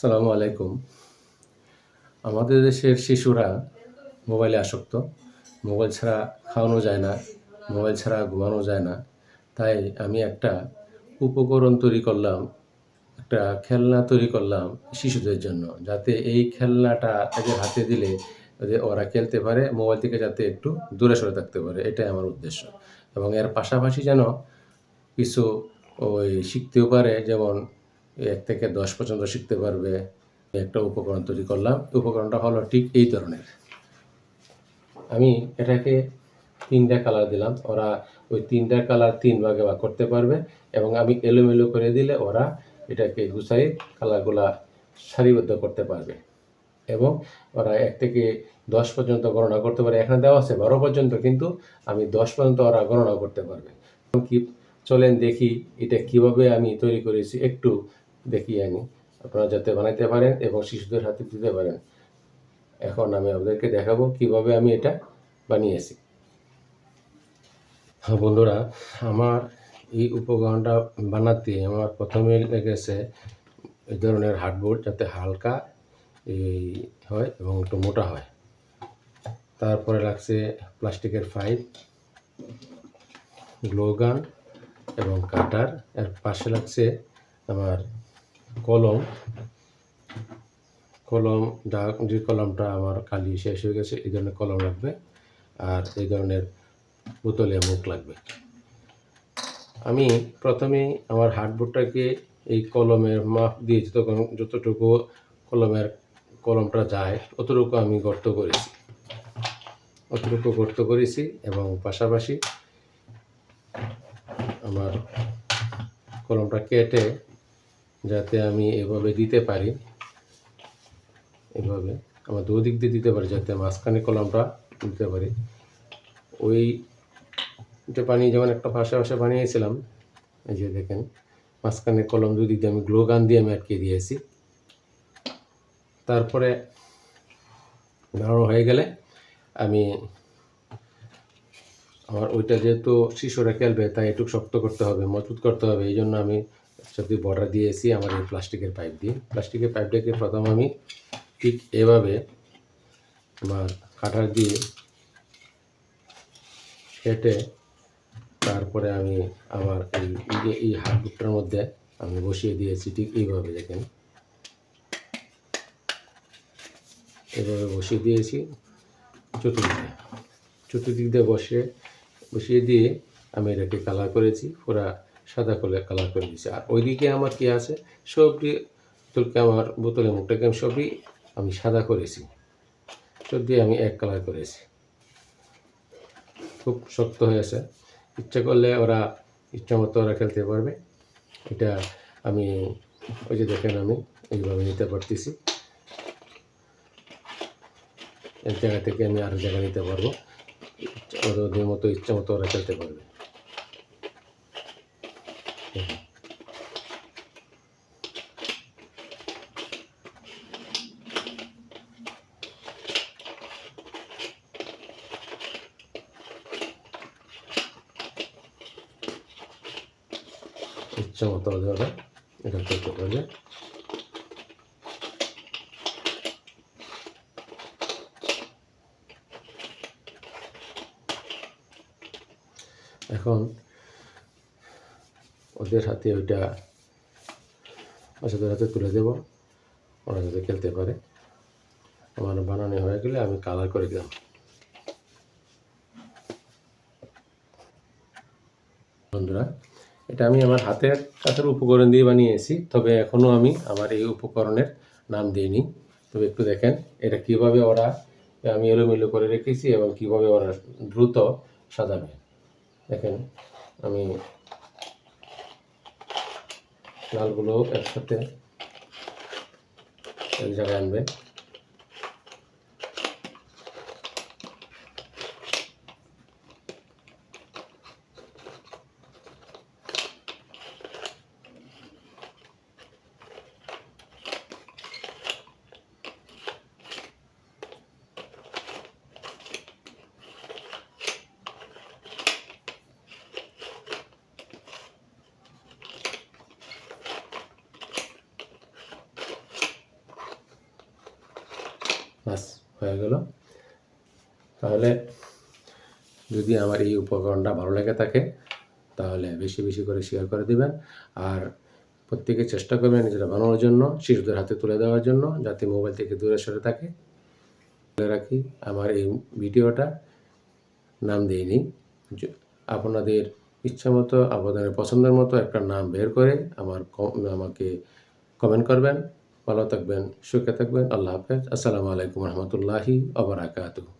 আসসালামু আলাইকুম। আমাদের দেশের শিশুরা মোবাইলে আসক্ত। মোবাইল ছাড়া খাওয়ানো যায় না, মোবাইল ছাড়া ঘুমানো যায় না। তাই আমি একটা উপকরণ তৈরি করলাম, একটা খেলনা তৈরি করলাম শিশুদের জন্য, যাতে এই খেলনাটা এদের হাতে দিলে ওরা খেলতে পারে, মোবাইল থেকে যাতে একটু দূরে সরে থাকতে পারে, এটাই আমার উদ্দেশ্য। এবং এর পাশাপাশি যেন কিছু ওই শিখতেও পারে, যেমন এক থেকে দশ পর্যন্ত শিখতে পারবে। একটা উপকরণ তৈরি করলাম। উপকরণটা হলো ঠিক এই ধরনের। আমি এটাকে তিনটা কালার দিলাম। ওরা ওই তিনটা কালার তিন ভাগে ভাগ করতে পারবে এবং আমি এলোমেলো করে দিলে ওরা এটাকে গুছাই কালারগুলা সারিবদ্ধ করতে পারবে এবং ওরা এক থেকে দশ পর্যন্ত গণনা করতে পারে। এখানে দেওয়া আছে বারো পর্যন্ত, কিন্তু আমি দশ পর্যন্ত ওরা গণনা করতে পারবে। কি চলেন দেখি এটা কীভাবে আমি তৈরি করেছি। একটু দেখিয়ে আনি আপনারা যাতে বানাইতে পারেন এবং শিশুদের হাতে দিতে পারেন। এখন আমি আপনাদেরকে দেখাবো কীভাবে আমি এটা বানিয়েছি। হ্যাঁ বন্ধুরা, আমার এই উপকরণটা বানাতে আমার প্রথমে লেগেছে এই ধরনের হার্ডবোর্ড যাতে হালকা এই হয় এবং একটু মোটা হয়। তারপরে লাগছে প্লাস্টিকের ফাইল গ্লো গান এবং কাটার। এর পাশে লাগছে আমার কলম কলম যা যে কলমটা আমার কালি শেষ হয়ে গেছে, এই ধরনের কলম লাগবে আর এই ধরনের বোতলে মুখ লাগবে। আমি প্রথমেই আমার হার্ডবোর্ডটাকে এই কলমের মাপ দিয়ে যতক্ষণ, যতটুকু কলমের কলমটা যায়, অতটুকু আমি গর্ত করেছি। অতটুকু গর্ত করেছি এবং পাশাপাশি আমার কলমটা কেটে যাতে আমি এভাবে দিতে পারি। এভাবে আমার দুদিক দিয়ে দিতে পারি যাতে মাঝখানে কলমটা দিতে পারি। ওই যে পানি যেমন একটা ভাষা ভাষা বানিয়েছিলাম, এই যে দেখেন, মাঝখানে কলম দুদিক দিয়ে আমি গ্লো গান দিয়ে আমি আটকে দিয়েছি। তারপরে নাড়ানো হয়ে গেলে আমি আমার ওইটা যেহেতু শিশুরা খেলবে, তাই একটু শক্ত করতে হবে, মজবুত করতে হবে। এই জন্য আমি সাথে বর্ডার দিয়েছি আমার এই প্লাস্টিকের পাইপ দিয়ে। প্লাস্টিকের পাইপটাকে প্রথম আমি ঠিক এভাবে আমার কাটার দিয়ে কেটে তারপরে আমি আমার এই এই হাতবুকটার মধ্যে আমি বসিয়ে দিয়েছি ঠিক এইভাবে, দেখেন। এভাবে বসিয়ে দিয়েছি চতুর্দিকে। চতুর্দিক দিয়ে বসে, বসিয়ে দিয়ে আমি এটাকে কালার করেছি, পুরা সাদা করে কালার করে দিয়েছি আর ওইদিকে আমার কি আছে? সবটি বোতলকে আমার বোতলের মুখটাকে আমি সবই আমি সাদা করেছি। সব দিয়ে আমি এক কালার করেছি। খুব শক্ত হয়েছে ইচ্ছা করলে ওরা ইচ্ছা মতো ওরা খেলতে পারবে। এটা আমি, ওই যে দেখেন আমি, এইভাবে নিতে পারতেছি। এক জায়গা থেকে আমি আরেক জায়গা নিতে পারব। ওদের মতো ইচ্ছা মতো ওরা খেলতে পারবে। ইচ্ছা মতো ওদের ওরা এটা খেলতে পারবে এখন ওদের হাতে ওইটা বাচ্চাদের হাতে তুলে দেব। ওরা যাতে খেলতে পারে। আমার বানানো হয়ে গেলে আমি কালার করে দিলাম। বন্ধুরা, এটা আমি আমার হাতের কাছের উপকরণ দিয়ে বানিয়েছি, তবে এখনও আমি আমার এই উপকরণের নাম দিইনি। তবে একটু দেখেন, এটা কীভাবে ওরা আমি এলোমেলো করে রেখেছি এবং কীভাবে ওরা দ্রুত সাজাবে। দেখেন, আমি লালগুলো একসাথে এক জায়গায় আনবে। প্লাস হয়ে গেল। তাহলে যদি আমার এই উপকরণটা ভালো লেগে থাকে, তাহলে বেশি বেশি করে শেয়ার করে দিবেন। আর প্রত্যেকে চেষ্টা করবেন নিজেরা বানানোর জন্য, শিশুদের হাতে তুলে দেওয়ার জন্য, যাতে মোবাইল থেকে দূরে সরে থাকে। রাখি, আমার এই ভিডিওটা নাম দিইনি। আপনাদের ইচ্ছা মতো, আপনাদের পছন্দের মতো একটা নাম বের করে আমার আমাকে কমেন্ট করবেন। ভালো থাকবেন সুখে থাকবেন। আল্লাহ হাফেজ। আসসালামু আলাইকুম রহমতুল্লাহি আবরাকাতু